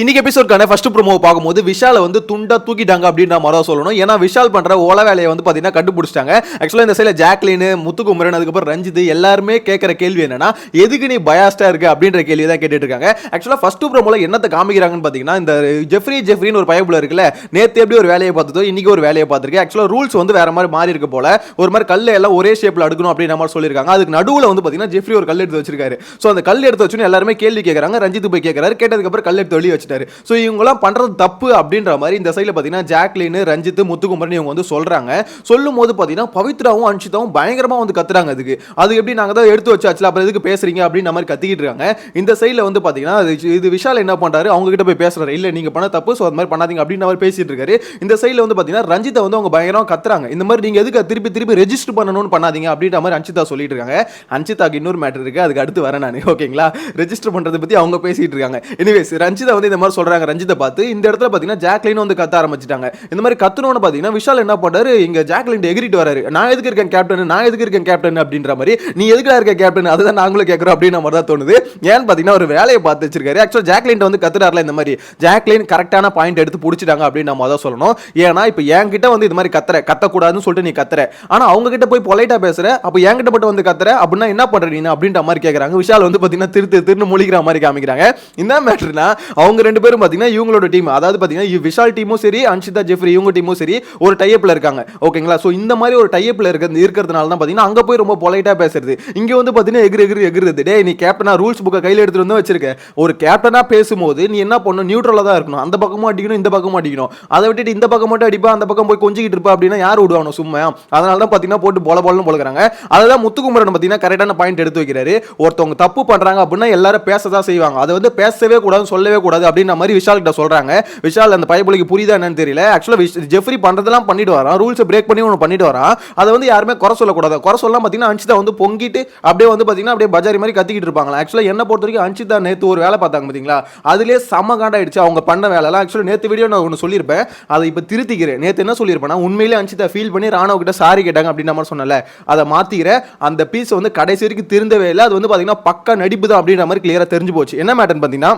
இன்னைக்கு எபிசோட்கான first promo பார்க்கும்போது விஷாலை வந்து துண்டா தூக்கிட்டாங்க அப்படின்ற மாதிரி தான் சொல்லணும். ஏன்னா விஷால் பண்ற ஓல வேலையை வந்து பாத்தீங்கன்னா கண்டுபிடிச்சிட்டாங்க. ஆக்சுவலா இந்த சைடில் ஜாக்லின் முத்துக்குமரன் அதுக்கப்புறம் ரஞ்சித் எல்லாருமே கேட்குற கேள்வி என்னன்னா எதுக்கு நீ பயாஸ்டா இருக்கு அப்படின்ற கேள்வி தான் கேட்டுட்டு இருக்காங்க. ஆக்சுவலா ஃபர்ஸ்ட் ப்ரோமோல என்னத்தை காமிக்கிறாங்கன்னு பாத்தீங்கன்னா இந்த ஜெஃப்ரி ஜெஃப்ரின்னு ஒரு பயப்புல இருக்குல்ல நேத்து எப்படி ஒரு வேலையை பார்த்ததோ இன்னைக்கு ஒரு வேலையை பார்த்துருக்கு. ஆக்சுவலா ரூல்ஸ் வந்து வேற மாதிரி மாறி இருக்கு போல. ஒரு மாதிரி கல் எல்லாம் ஒரே ஷேப்ல அடுக்கணும் அப்படின்ற மாதிரி சொல்லியிருக்காங்க. அதுக்கு நடுவுல வந்து பாத்தீங்கன்னா ஜெஃப்ரி ஒரு கல் எடுத்து வச்சிருக்காரு. ஸோ அந்த கல் எடுத்து வச்சுன்னு எல்லாருமே கேள்வி கேட்கறாங்க ரஞ்சித் போய் கேட்கறாரு கேட்டதுக்கு அப்புறம் கல் எடுத்து வெளியே வச்சுட்டாரு. ஸோ இவங்கலாம் பண்ணுறது தப்பு அப்படின்ற மாதிரி இந்த சைடில் பார்த்தீங்கன்னா ஜாக்லின் ரஞ்சித் முத்துக்குமரன் இவங்க வந்து சொல்கிறாங்க சொல்லும் போது பார்த்தீங்கன்னா பவித்ராவும் அன்ஷிதாவும் பயங்கரமாக வந்து கத்துறாங்க அதுக்கு. அது எப்படி நாங்கள் தான் எடுத்து வச்சாச்சுல அப்புறம் எதுக்கு பேசுறீங்க அப்படின்ற மாதிரி கத்திக்கிட்டு இருக்காங்க. இந்த சைடில் வந்து பார்த்தீங்கன்னா இது- விஷால் என்ன பண்ணுறாரு அவங்க கிட்ட போய் பேசுறாரு. இல்லை நீங்கள் பண்ண தப்பு ஸோ அது மாதிரி பண்ணாதீங்க அப்படின்ற மாதிரி பேசிட்டு இருக்காரு. இந்த சைடில் வந்து பார்த்தீங்கன்னா ரஞ்சித்தை வந்து அவங்க பயங்கரமாக கத்துறாங்க. இந்த மாதிரி நீங்கள் எதுக்கு திருப்பி திருப்பி ரெஜிஸ்டர் பண்ணணும்னு பண்ணாதீங்க அப்படின்ற மாதிரி அன்ஷிதா சொல்லிட்டு இருக்காங்க. அன்ஷிதாக்கு இன்னொரு மேட்டர் இருக்கு அதுக்கு அடுத்து வரேன் நான். ஓகேங்களா ரெஜிஸ்டர் பண்ணுறதை பற்றி அவங்க பேசிட்டு இருக்காங்க. எனிவேஸ் ரஞ்சிதா வந்து இந்த மாதிரி சொல்றாங்க ரஞ்சித்தை பார்த்து. இந்த இடத்துல பார்த்தீங்கன்னா ஜாக்லின் வந்து கத்த ஆரம்பிச்சிட்டாங்க. இந்த மாதிரி கத்துனோன்னு பார்த்தீங்கன்னா விஷால் என்ன பண்ணுறாரு இங்க ஜாக்லின் எகிரிட்டு வராரு. நான் எதுக்கு இருக்கேன் கேப்டன் நான் எதுக்கு இருக்கேன் கேப்டன் அப்படின்ற மாதிரி நீ எதுக்காக இருக்க கேப்டன் அதுதான் நாங்களும் கேட்குறோம் அப்படின்ற மாதிரி தான் தோணுது. ஏன்னு பாத்தீங்கன்னா ஒரு வேலையை பார்த்து வச்சிருக்காரு. ஆக்சுவலாக ஜாக்லின் வந்து கத்துறாருல இந்த மாதிரி. ஜாக்லின் கரெக்டான பாயிண்ட் எடுத்து பிடிச்சிட்டாங்க அப்படின்னு நம்ம தான் சொல்லணும். ஏன்னா இப்போ என்கிட்ட வந்து இது மாதிரி கத்துற கத்தக்கூடாதுன்னு சொல்லிட்டு நீ கத்துற. ஆனா அவங்க கிட்ட போய் பொலைட்டா பேசுற அப்போ என்கிட்ட மட்டும் வந்து கத்துற அப்படின்னா என்ன பண்ற நீ அப்படின்ற மாதிரி கேட்குறாங்க விஷால் வந்து பார்த்தீங்கன்னா திரு திரு திருன்னு முழிக்கிற மாதிரி காமிக்கிறாங்க. என்ன மேட்ருனா அவங்க ரெண்டு பேரும் பார்த்தீங்கன்னா இவங்களோட டீம் அதாவது பார்த்தீங்கன்னா விஷால் டீமும் சரி அன்ஷிதா ஜெஃப்ரி இவங்க டீமும் சரி ஒரு டைப்பில் இருக்காங்க. ஓகேங்களா? ஸோ இந்த மாதிரி ஒரு டைப்பில் இருக்க இருக்கிறதுனால தான் பார்த்தீங்கன்னா அங்கே போய் ரொம்ப பொலைட்டாக பேசுறது. இங்கே வந்து பார்த்தீங்கன்னா எகிரி எகிரி எகிருது டே நீ கேப்டனா ரூல்ஸ் புக்கை கையில் எடுத்துட்டு வந்து வச்சிருக்க. ஒரு கேப்டனாக பேசும்போது நீ என்ன பண்ணணும்? நியூட்ரலாக தான் இருக்கணும். அந்த பக்கமும் அடிக்கணும் இந்த பக்கமும் அடிக்கணும் அதை விட்டுட்டு இந்த பக்கம் மட்டும் அடிப்பா அந்த பக்கம் போய் கொஞ்சிக்கிட்டு இருப்பா அப்படின்னா யார் விடுவானோ? சும்மா. அதனால தான் பார்த்தீங்கன்னா போட்டு போல போலன்னு போலுறாங்க அதுதான் முத்துக்குமரன் பார்த்தீங்கன்னா கரெக்டான பாயிண்ட் எடுத்து வைக்கிறாரு. ஒருத்தவங்க தப்பு பண்ணுறாங்க அப்படின்னா எல்லாரும் பேச தான் செய்வாங்க. அதை வந்து பேசவே கூடாது சொல்லவே கூடாது. அப்படின்ற மாதிரி விஷால் கிட்ட சொல்கிறாங்க விஷால் அந்த பயபுலிக்கு புரியுதா என்னன்னு தெரியல. ஆக்சுவலாக ஜெஃப்ரி பண்ணுறதெல்லாம் பண்ணிட்டு வரான். ரூல்ஸை பிரேக் பண்ணி ஒன்று பண்ணிட்டு வரான். அதை வந்து யாருமே குறை சொல்லக்கூடாது. குறை சொல்லலாம் பார்த்தீங்கன்னா அன்ஷிதா வந்து பொங்கிட்டு அப்படியே வந்து பார்த்தீங்கன்னா அப்படியே பஜாரி மாதிரி கத்திக்கிட்டு இருப்பாங்களா ஆக்சுவலாக என்ன பொறுத்த வரைக்கும் அன்ஷிதா நேற்று ஒரு வேலை பார்த்தாங்க பார்த்தீங்களா அதுலேயே செம்ம காண்டாயிடுச்சு. அவங்க பண்ண வேலைலாம் ஆக்சுவலாக நேற்று வீடியோ நான் ஒன்று சொல்லியிருப்பேன். அதை இப்போ திருத்திக்கிறேன். நேற்று என்ன சொல்லியிருப்பேன் உண்மையிலே அன்ஷிதா ஃபீல் பண்ணி ராணுவ கிட்ட சாரி கேட்டாங்க அப்படின்ற மாதிரி சொன்னல அதை மாற்றிக்கிற அந்த பீஸ் வந்து கடைசி வரைக்கும் திருந்தவே இல்லை. அது வந்து பார்த்தீங்கன்னா பக்கா நடிப்பு தான் அப்படின்ற மாதிரி கிளியராக தெரிஞ்சு போச்சு. என்ன மேட்டர்னு பார்த்தீங்கன்னா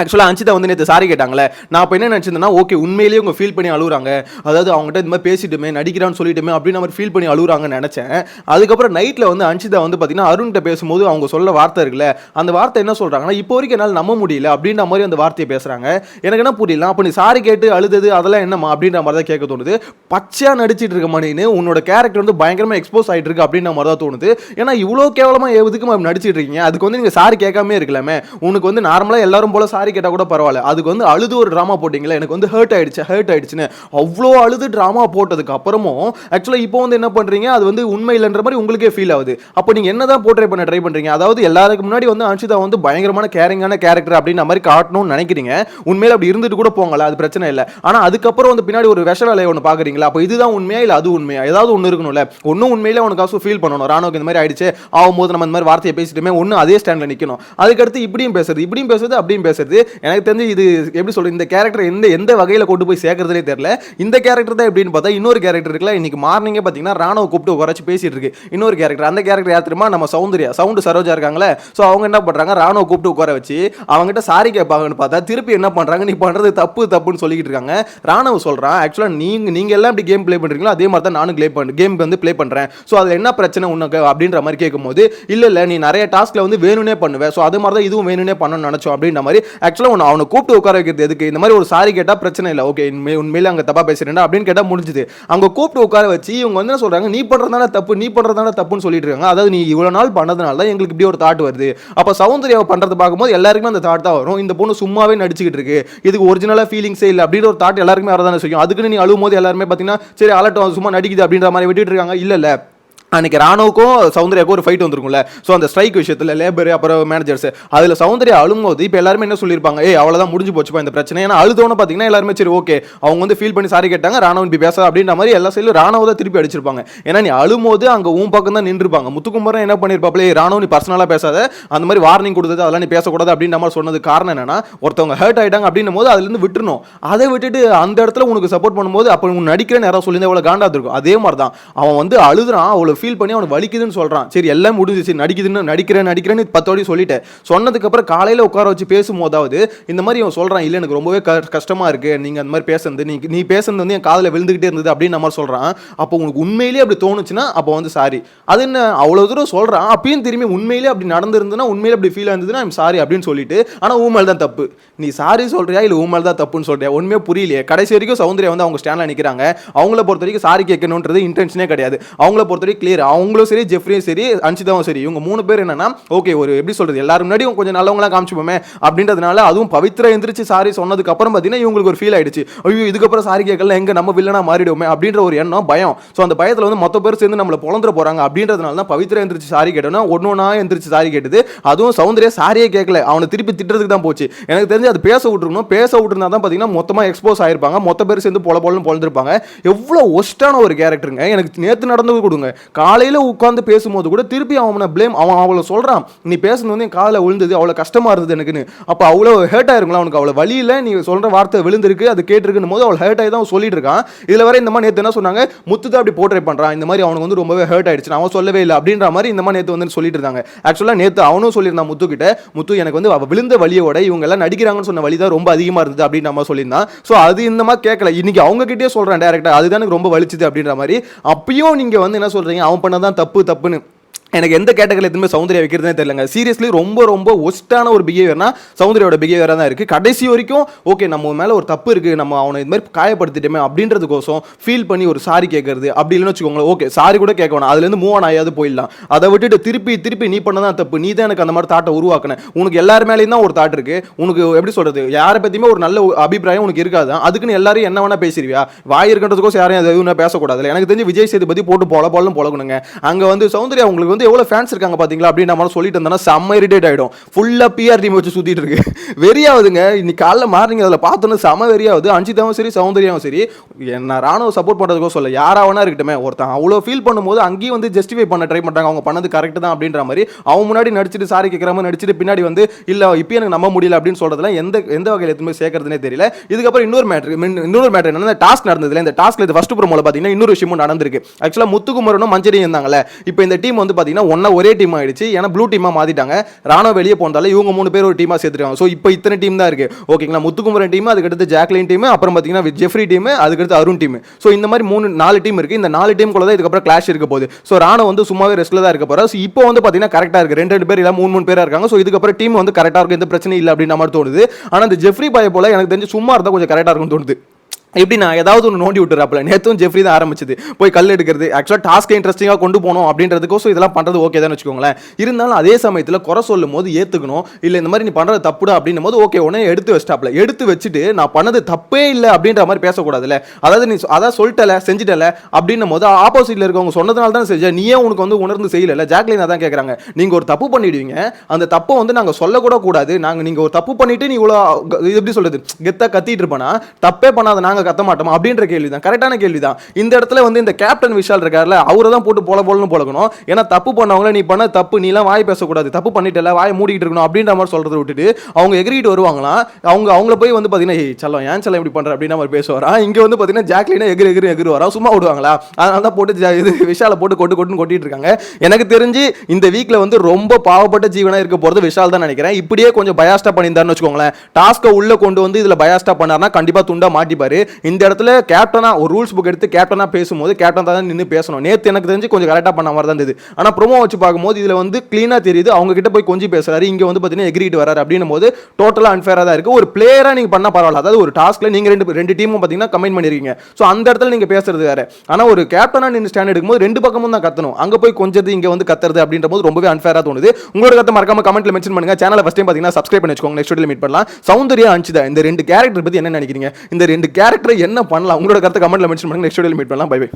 ஆக்சுவலாக அஞ்சிதா வந்து நேற்று சாரி கேட்டாங்களே. நான் இப்போ என்ன நினச்சிருந்தேன்னா ஓகே உண்மையிலேயே உங்கள் ஃபீல் பண்ணி அழுகுறாங்க அதாவது அவங்ககிட்ட இந்த மாதிரி பேசிட்டுமே நடிக்கிறான்னு சொல்லிட்டுமே அப்படின்னு மாதிரி ஃபீல் பண்ணி அழுகுறாங்கன்னு நினச்சேன். அதுக்கப்புறம் நைட்டில் வந்து அஞ்சிதா வந்து பார்த்தீங்கன்னா அருண்கிட்ட பேசும்போது அவங்க சொல்ல வார்த்தை இருக்குல்ல அந்த வார்த்தை என்ன சொல்கிறாங்கன்னா இப்போ வரைக்கும் என்னால் நம்ப முடியல அப்படின்ற மாதிரி அந்த வார்த்தையை பேசுகிறாங்க எனக்கு என்ன புரியல அப்போ நீ சாரி கேட்டு அழுதது அதெல்லாம் என்னம்மா அப்படின்ற மாதிரி தான் கேட்க தோணுது. பச்சையாக நடிச்சிட்டு இருக்க மணின்னு உன்னோட கேரக்டர் வந்து பயங்கரமாக எக்ஸ்போஸ் ஆகிட்டு இருக்கு அப்படின்ற மாதிரி தான் தோணுது. ஏன்னா இவ்வளோ கேவலமாக எதுக்கு நடிச்சிட்டு இருக்கீங்க? அதுக்கு வந்து நீங்கள் சாரி கேட்காம இருக்கலாமே. உனக்கு வந்து நார்மலாக எல்லாரும் போல சாரி கேட்டால் கூட பரவாயில்ல. அதுக்கு வந்து அழுது ஒரு ட்ராமா போட்டிங்களா எனக்கு வந்து ஹர்ட் ஆயிடுச்சு ஹர்ட் ஆயிடுச்சுன்னு. அவ்வளோ அழுது ட்ராமா போட்டதுக்கு அப்புறமும் ஆக்சுவலாக இப்போ வந்து என்ன பண்ணுறீங்க அது வந்து உண்மை இல்லைன்ற மாதிரி உங்களுக்கே ஃபீல் ஆகுது. அப்போ நீங்கள் என்ன தான் போர்ட்ரே பண்ண ட்ரை பண்ணுறீங்க அதாவது எல்லாருக்கு முன்னாடி வந்து அன்ஷிதா வந்து பயங்கரமான கேரிங்கான கேரக்டர் அப்படின்ற மாதிரி காட்டணும்னு நினைக்கிறீங்க. உண்மையில் அப்படி இருந்துட்டு கூட போங்களா அது பிரச்சனை இல்லை. ஆனால் அதுக்கப்புறம் வந்து பின்னாடி ஒரு விஷ வேலையை ஒன்று பார்க்குறீங்களா அப்போ இதுதான் உண்மையா இல்லை அது உண்மையா? ஏதாவது ஒன்று இருக்கணும்ல. ஒன்றும் உண்மையிலே உனக்கு ஃபீல் பண்ணணும். ராணுவுக்கு இந்த மாதிரி ஆயிடுச்சு. ஆகும்போது நம்ம இந்த மாதிரி வார்த்தையை பேசிட்டுமே ஒன்று அதே ஸ்டாண்டில் நிற்கணும் அதுக்கடுத்து இப்படியும் பேசுறது இப்படியும் பேசுறது அப்படியும் பேசுறது. எனக்கு தெரிஞ்சு இது எப்படி சொல்கிறது இந்த கேரக்டர் எந்த எந்த வகையில் கொண்டு போய் சேர்க்கறதுலே தெரில இந்த கேரக்டர் தான் எப்படின்னு பார்த்தா இன்னொரு கேரக்டர் இருக்குல்ல இன்னைக்கு மார்னிங்கே பார்த்தீங்கன்னா ராணுவ கூப்பிட்டு குறைச்சி பேசிட்டு இருக்கு. இன்னொரு கேரக்டர் அந்த கேரக்டர் யார் தெரியுமா? நம்ம சௌந்தர்யா சவுண்டு சரோஜா இருக்காங்களே ஸோ அவங்க என்ன பண்ணுறாங்க ராணுவ கூப்பிட்டு உட்கார வச்சு அவங்ககிட்ட சாரி கேட்பாங்கன்னு பார்த்தா திருப்பி என்ன பண்ணுறாங்க நீ பண்ணுறது தப்பு தப்புன்னு சொல்லிக்கிட்டு இருக்காங்க. ராணுவ சொல்கிறான் ஆக்சுவலாக நீங்கள் நீங்கள் எல்லாம் இப்படி கேம் ப்ளே பண்ணுறீங்களோ அதே மாதிரி தான் நானும் ப்ளே பண்ண கேம் வந்து ப்ளே பண்ணுறேன் ஸோ அதில் என்ன பிரச்சனை உனக்கு அப்படின்ற மாதிரி கேட்கும்போது இல்லை இல்லை நீ நிறைய டாஸ்கில் வந்து வேணும்னே பண்ணுவேன் ஸோ அது மாதிரி தான் இதுவும் வேணும்னே பண்ணணும்னு நினச்சோம் அப்படின்ற மாதிரி ஆக்சுவலாக உன்னை அவனை கூப்பிட்டு உட்கார வைக்கிறது எதுக்கு? இந்த மாதிரி ஒரு சாரி கேட்டால் பிரச்சனை இல்லை. ஓகே உண்மை உண்மையில அங்கே தப்பாக பேசுகிறேன் அப்படின்னு கேட்டால் முடிஞ்சுது. அவங்க கூப்பிட்டு உட்கார வச்சு இவங்க வந்து என்ன சொல்கிறாங்க நீ பண்றதான தப்பு நீ பண்றதான தப்புன்னு சொல்லிட்டு இருக்காங்க. அதாவது நீ இவ்வளோ நாள் பண்ணதுனால தான் எங்களுக்கு இப்படி ஒரு தாட் வருது. அப்போ சௌந்தர்யாவை பண்ணுறது பார்க்கும்போது எல்லாருக்குமே அந்த தாட் தான் வரும். இந்த பொண்ணு சும்மாவே நடிச்சுக்கிட்டு இருக்கு. இதுக்கு ஒரிஜினலாக ஃபீலிங்ஸே இல்லை. அப்படின்ற ஒரு தாட் எல்லாருக்குமே வரதானே செய்யும். அதுக்குன்னு நீ அழுவும் போது எல்லாருமே பார்த்தீங்கன்னா சரி அலட்டும். சும்மா நடிக்குது. அப்படின்ற மாதிரி விட்டுட்டு இருக்காங்க. இல்லை இல்லை. அன்றைக்கி ராணுவுக்கும் சௌந்தர்யாவுக்கும் ஒரு ஃபைட் வந்திருக்கும்ல. ஸோ அந்த ஸ்ட்ரைக் விஷயத்தில் லேபர் அப்புறம் மேனேஜர்ஸ் அதில் சௌந்தர்யா அழும்போது இப்போ எல்லாருமே என்ன சொல்லியிருப்பாங்க? ஏ அவ்வளோதான் முடிஞ்சு போச்சுப்பா இந்த பிரச்சனை. ஏன்னா அழுதோன்னு பார்த்தீங்கன்னா எல்லாருமே சரி ஓகே அவங்க வந்து ஃபீல் பண்ணி சாரி கேட்டாங்க ராணுவன் இப்படி பேச அப்படின்ற மாதிரி எல்லா சைடிலும் ராணுவ தான் திருப்பி அடிச்சிருப்பாங்க. ஏன்னா நீ அழும்போது அங்கே உன் பக்கம் தான் நின்றுப்பாங்க. முத்துக்குமரன் என்ன பண்ணியிருப்பாப்ல ஏ ராணுவ நீ பர்சனலாக பேசாத. அந்த மாதிரி வார்னிங் கொடுத்தது அதெல்லாம் நீ பேசக்கூடாது அப்படின்ற மாதிரி சொன்னது காரணம் என்னன்னா ஒருத்தவங்க ஹர்ட் ஆகிட்டாங்க அப்படின்னும் போது அதுலேருந்து விட்டுருணும் அதை விட்டுட்டு அந்த இடத்துல உனக்கு சப்போர்ட் பண்ணும்போது அப்போ உன் நடிக்கிற நேரம் சொல்லி எவ்வளோ காண்டாது இருக்கும் அதே மாதிரி தான் அவன் வந்து அழுதுறான் அவ்வளோ ஃபீல் பண்ணி அவனுக்கு வலிக்குதுன்னு சொல்கிறான் சரி எல்லாம் முடிஞ்சிச்சு நடிக்குதுன்னு நடிக்கிறேன் நடிக்கிறேன்னு பத்து சொல்லிட்டேன். சொன்னதுக்கப்புறம் காலையில் உட்கார வச்சு பேசும்போதாவது இந்த மாதிரி அவன் சொல்கிறான் இல்லை எனக்கு ரொம்பவே க- கஷ்டமாக இருக்குது நீங்கள் அந்த மாதிரி பேசுறது நீ நீ பேசுறது வந்து என் காதில் விழுந்துகிட்டே இருந்தது அப்படின்னு நம்ம சொல்கிறான் அப்போ உனக்கு உண்மையிலேயே அப்படி தோணுச்சுன்னா அப்போ வந்து சாரி அது என்ன அவ்வளோ தூரம் சொல்கிறான் அப்பயும் திரும்பி உண்மையிலேயே அப்படி நடந்திருந்ததுன்னா உண்மையிலே அப்படி ஃபீல் ஆயிருந்ததுன்னா ஐம் சாரி அப்படின்னு சொல்லிட்டு ஆனால் உன் தான் தப்பு. நீ சாரி சொல்கிறியா இல்லை உன் தான் தப்புன்னு சொல்கிறியா ஒன்றுமே புரியலையே. கடைசி வரைக்கும் சௌந்தர்யா வந்து அவங்க ஸ்டாண்டில் நிற்கிறாங்க அவங்கள பொறுத்த வரைக்கும் சாரி கேட்கணுன்றது இன்டென்ஷனே கிடையாது. அவங்கள பொறுத்த வரைக்கும் கிளியர் அவங்களும் சரி ஜெஃப்ரியும் சரி அன்சிதாவும் சரி இவங்க மூணு பேர் என்னன்னா ஓகே ஒரு எப்படி சொல்றது எல்லாரும் முன்னாடியும் கொஞ்சம் நல்லவங்களா காமிச்சுப்போமே அப்படின்றதுனால அதுவும் பவித்ரா எந்திரிச்சு சாரி சொன்னதுக்கு அப்புறம் பார்த்தீங்கன்னா இவங்களுக்கு ஒரு ஃபீல் ஆயிடுச்சு. ஐயோ இதுக்கப்புறம் சாரி கேட்கல எங்க நம்ம வில்லனா மாறிடுவோமே அப்படின்ற ஒரு எண்ணம் பயம். ஸோ அந்த பயத்தில் வந்து மொத்த பேர் சேர்ந்து நம்மளை பொழந்துட போறாங்க அப்படின்றதுனால தான் பவித்ரா எந்திரிச்சு சாரி கேட்டோம்னா ஒன்று ஒன்றா எந்திரிச்சு சாரி கேட்டது. அதுவும் சௌந்தர்யா சாரியே கேட்கல அவனை திருப்பி திட்டுறதுக்கு தான் போச்சு. எனக்கு தெரிஞ்சு அது பேச விட்டுருக்கணும் பேச விட்டுருந்தா தான் பார்த்தீங்கன்னா மொத்தமாக எக்ஸ்போஸ் ஆயிருப்பாங்க மொத்த பேர் சேர்ந்து பொல பொலன்னு பொழுந்திருப்பாங்க. எவ்வளோ ஒஸ்டான ஒரு கேரக்டருங்க எனக்கு நேற்று நடந்தது கொடுங்க. காலையில் உட்காந்து பேசும்போது கூட திருப்பி அவனை ப்ளேம் அவன் அவளை சொல்கிறான் நீ பேசுனது வந்து என் காதில் விழுந்தது அவ்வளோ கஷ்டமாக இருந்தது எனக்குன்னு. அப்போ அவ்வளோ ஹேர்ட் ஆயிருங்களா அவனுக்கு. அவ்வளோ வழியில் நீ சொல்கிற வார்த்தை விழுந்திருக்கு அது கேட்டிருக்குன்னு போது அவள் ஹேர்ட் ஆகி தான் அவன் சொல்லிட்டு இருக்கான். இதில் வர இந்த மாதிரி நேற்று என்ன சொன்னாங்க? முத்து தான் அப்படி போர்ட்ரேட் பண்ணுறான் இந்த மாதிரி அவனுக்கு வந்து ரொம்பவே ஹேர்ட் ஆயிடுச்சு அவன் சொல்லவே இல்லை. அப்படின்ற மாதிரி இந்த மாதிரி நேற்று வந்து சொல்லிட்டு இருந்தாங்க. ஆக்சுவலாக நேற்று அவனும் சொல்லியிருந்தான் முத்து கிட்ட முத்து எனக்கு வந்து அவள் விழுந்த வழியோட இவங்க எல்லாம் நடிக்கிறாங்கன்னு சொன்ன வழி தான் ரொம்ப அதிகமாக இருந்தது அப்படின்னு நம்ம சொல்லியிருந்தான். ஸோ அது இந்த மாதிரி கேட்கல இன்னைக்கு அவங்க கிட்டே சொல்கிறேன் டேரக்டாக அதுதான் எனக்கு ரொம்ப வலிச்சுது அப்படின்ற மாதிரி. அப்பயும் நீங்கள் வந்து என்ன சொல்கிறீங்க அவன் பண்ணதான் தப்பு தப்புன்னு. எனக்கு எந்த கேட்டகரியில் எதுவுமே சௌந்தர்யா வைக்கிறதுனே தெரியலங்க. சீரியஸ்லி ரொம்ப ரொம்ப ஒஸ்ட்டான ஒரு பிஹேவியர்னா சௌந்தர்யோட பிஹேவியராக தான் இருக்குது கடைசி வரைக்கும் ஓகே நம்ம மேலே ஒரு தப்பு இருக்குது நம்ம அவனை இது மாதிரி காயப்படுத்திட்டோமே அப்படின்றதுக்கோசம் ஃபீல் பண்ணி ஒரு சாரி கேட்கறது அப்படி இல்லைன்னு வச்சுக்கோங்களேன் ஓகே சாரி கூட கேட்க வேணாம் அதுலேருந்து மூவ் ஆன் ஆயாவது போயிடலாம். அதை விட்டுட்டு திருப்பி திருப்பி நீ பண்ணதான் தப்பு. நீ தான் எனக்கு அந்த மாதிரி தாட்டை உருவாக்கின. உனக்கு எல்லார் மேலேயும் தான் ஒரு தாட் இருக்கு. உனக்கு எப்படி சொல்கிறது யாரை பற்றியுமே ஒரு நல்ல அபிப்பிராயம் உனக்கு இருக்காது. அதுக்குன்னு எல்லாரும் என்ன வேணால் பேசிடுவியா? வாய் இருக்கின்றதுக்கோசம் யாரையும் அது எதுவும் பேசக்கூடாது. எனக்கு தெரிஞ்சு விஜய் சேதுபதி போட்டு போல போலும் போலக்கணுங்க அங்கே வந்து சௌந்தர்யா உங்களுக்கு வந்து எவ்வளோ ஃபேன்ஸ் இருக்காங்க பார்த்தீங்களா அப்படின்னு நம்ம சொல்லிட்டு இருந்தோம்னா செம்ம இரிட்டேட் ஆகிடும் ஃபுல்லாக பிஆர் டீம் வச்சு சுற்றிட்டு இருக்கு. வெறியாவதுங்க. இன்னைக்கு காலைல மார்னிங் அதில் பார்த்தோன்னா செம வெறியாவது அஞ்சிதாவும் சரி சௌந்தர்யாவும் சரி. என்ன ராணுவ சப்போர்ட் பண்ணுறதுக்கோ சொல்ல யாராவனா இருக்கட்டுமே. ஒருத்தன் அவ்வளோ ஃபீல் பண்ணும்போது அங்கேயும் வந்து ஜஸ்டிஃபை பண்ண ட்ரை பண்ணுறாங்க அவங்க பண்ணது கரெக்ட் தான் அப்படின்ற மாதிரி அவன் முன்னாடி நடிச்சிட்டு சாரி கேட்குற மாதிரி நடிச்சிட்டு பின்னாடி வந்து இல்லை இப்போ எனக்கு நம்ப முடியல அப்படின்னு சொல்கிறதுலாம் எந்த எந்த வகையில் எதுவுமே சேர்க்கறதுனே தெரியல. இதுக்கப்புறம் இன்னொரு மேட்ரு இன்னொரு மேட்ரு என்னன்னா டாஸ்க் நடந்ததுல இந்த டாஸ்க்கில் இது ஃபஸ்ட் ப்ரோமோவில் பார்த்தீங்கன்னா இன்னொரு விஷயமும் நடந்திருக்கு. ஆக்சுவலாக முத்துக்குமரனும் மஞ்சரியும் இருந்தாங்கல்ல. இப்போ இந்த டீம் வந்து பார்த்தீங்கன்னா ஒன்றா ஒரே டீம் ஆயிடுச்சு. ஏன்னா ப்ளூ டீமாக மாற்றிட்டாங்க ராணுவ வெளியே போனதால இவங்க மூணு பேர் ஒரு டீமாக சேர்த்துருக்காங்க. ஸோ இப்போ இத்தனை டீம் தான் இருக்குது ஓகேங்களா முத்துக்குமரன் டீம் அதுக்கடுத்து ஜாக்லின் டீம் அப்புறம் பார்த்தீங்கன்னா ஜெஃப்ரி டீம் அதுக்கடுத்து அருண் டீம் ஸோ இந்த மாதிரி மூணு நாலு டீம் இருக்குது இந்த நாலு டீம் கூட தான் இதுக்கப்புறம் கிளாஷ் இருக்க போகுது. ஸோ ராணுவ வந்து சும்மாவே ரெஸ்ட்டில் தான் இருக்க போறா. ஸோ இப்போ வந்து பார்த்தீங்கன்னா கரெக்டாக இருக்கு. ரெண்டு ரெண்டு பேர் இல்லை மூணு மூணு பேராக இருக்காங்க. ஸோ இதுக்கப்புறம் டீம் வந்து கரெக்டாக இருக்கும். எந்த பிரச்சனையும் இல்லை அப்படின்னு மாதிரி தோணுது. ஆனால் அந்த ஜெஃப்ரி பாய் போல எனக்கு தெரிஞ்சு சும்மா இருந்தால் கொஞ்சம் கரெக்டாக இருக்கும்னு தோணுது. எப்படி நான் ஏதாவது ஒன்று நோண்டி விட்டுறாப்புல? நேற்றும் ஜெஃப்ரி தான் ஆரம்பிச்சது. போய் கல் எடுக்கிறது. ஆக்சுவலாக டாஸ்க்கை இன்ட்ரெஸ்டிங்காக கொண்டு போகணும் அப்படின்றதுக்கோசம் இதெல்லாம் பண்ணுறது ஓகே தான் வச்சுக்கோங்களேன். இருந்தாலும் அதே சமயத்தில் குறை சொல்லும் போது ஏற்றுக்கணும் இல்லை இந்த மாதிரி நீ பண்ணுறது தப்புடா அப்படின்னும் போது ஓகே உடனே எடுத்து வச்சிட்டாப்ல எடுத்து வச்சுட்டு நான் பண்ணது தப்பே இல்லை அப்படின்ற மாதிரி பேசக்கூடாதுல்ல. அதாவது நீ அதான் சொல்லிட்டல செஞ்சிட்டல அப்படின்னும் போது ஆப்போசிட்டில் இருக்கவங்க சொன்னதுனால தான் செஞ்சேன் நீயே உனக்கு வந்து உணர்ந்து செய்யல ஜாக்லின் தான் கேட்குறாங்க நீங்கள் ஒரு தப்பு பண்ணிடுவீங்க. அந்த தப்பை வந்து நாங்கள் சொல்லக்கூட கூடாது. நாங்கள் நீங்கள் ஒரு தப்பு பண்ணிட்டு நீ இவ்வளோ இது எப்படி சொல்கிறது கெத்தாக கத்திட்டு இருப்பேனா? தப்பே பண்ணாத. நாங்கள் கத்த மாட்டோம் அப்படின்ற கேள்வி தான் கரெக்டான கேள்வி தான் இந்த இடத்துல வந்து இந்த கேப்டன் விஷால் இருக்கார்ல அவரை தான் போட்டு போல போலன்னு போலக்கணும் ஏன்னா தப்பு பண்ணவங்கள நீ பண்ண தப்பு நீலாம் வாய் பேசக்கூடாது. தப்பு பண்ணிட்டல வாய் மூடிக்கிட்டு இருக்கணும் அப்படின்ற மாதிரி சொல்றதை விட்டுட்டு அவங்க எகிரிட்டு வருவாங்களாம். அவங்க அவங்கள போய் வந்து பார்த்தீங்கன்னா ஏய் செல்லம் ஏன் செல்லம் இப்படி பண்ணுற அப்படின்ற மாதிரி பேசுவாரா இங்கே வந்து பார்த்தீங்கன்னா ஜாக்லினா எகிரி எகிரி எகிரி வரா சும்மா விடுவாங்களா? அதனால தான் போட்டு ஜா- இது விஷால போட்டு கொட்டு கொட்டுன்னு கொட்டிட்டு இருக்காங்க. எனக்கு தெரிஞ்சு இந்த வீக்கில் வந்து ரொம்ப பாவப்பட்ட ஜீவனாக இருக்க போகிறது விஷால் தான் நினைக்கிறேன். இப்படியே கொஞ்சம் பயாஸ்டா பண்ணியிருந்தாருன்னு வச்சுக்கோங்களேன். டாஸ்க்கை உள்ளே கொண்டு வந்து இதில் பயாஸ்டா பண்ணாருன்னா கண்டிப்பாக துண்டா மாட்டிப்பாரு. இந்த இடத்துல கேப்டனா ஒரு ரூல்ஸ் புக் எடுத்து கேப்டனா பேசும்போது கேப்டன் தான் நின்று பேசணும். நேத்து எனக்கு தெரிஞ்சு கொஞ்சம் கரெக்டாக பண்ண மாதிரி தான் இருந்தது. ஆனால் ப்ரோமோ வச்சு பார்க்கும்போது இதில் வந்து க்ளீனாக தெரியுது. அவங்க கிட்ட போய் கொஞ்சம் பேசுறாரு. இங்கே வந்து பார்த்தீங்கன்னா எகிரிட்டு வராரு. அப்படின்னும் போது டோட்டலாக அன்ஃபேராக தான் இருக்கு. ஒரு பிளேயராக நீங்க பண்ண பரவாயில்ல. அதாவது ஒரு டாஸ்க்ல நீங்க ரெண்டு ரெண்டு டீமும் பார்த்தீங்கன்னா கமெண்ட் பண்ணியிருக்கீங்க ஸோ அந்த இடத்துல நீங்க பேசுறது வேற. ஆனால் ஒரு கேப்டனா நின்று ஸ்டாண்ட் எடுக்கும்போது ரெண்டு பக்கமும் தான் கத்தணும். அங்கே போய் கொஞ்சது இங்கே வந்து கத்துறது அப்படின்ற போது ரொம்பவே அன்ஃபேராக தோணுது. உங்களோட கருத்தை மறக்காம கமெண்ட்ல மென்ஷன் பண்ணுங்க. சேனலை ஃபஸ்ட் டைம் பார்த்தீங்கன்னா சப்ஸ்கிரைப் பண்ணி வச்சுக்கோங்க. நெக்ஸ்ட் வீடியோ மீட் பண்ணலாம். சௌந்தர்யா அஞ்சுதா இந்த ரெண்டு கேரக்டர் பற்றி என்ன நினைக்கிறீங்க? இந்த ரெண்டு கேரக்டர் என்ன பண்ணலாம்? உங்களோட கருத்தை கமெண்ட்ல மென்ஷன் பண்ணுங்க. நெக்ஸ்ட் வீடியோ மீட் பண்ணலாம். Bye bye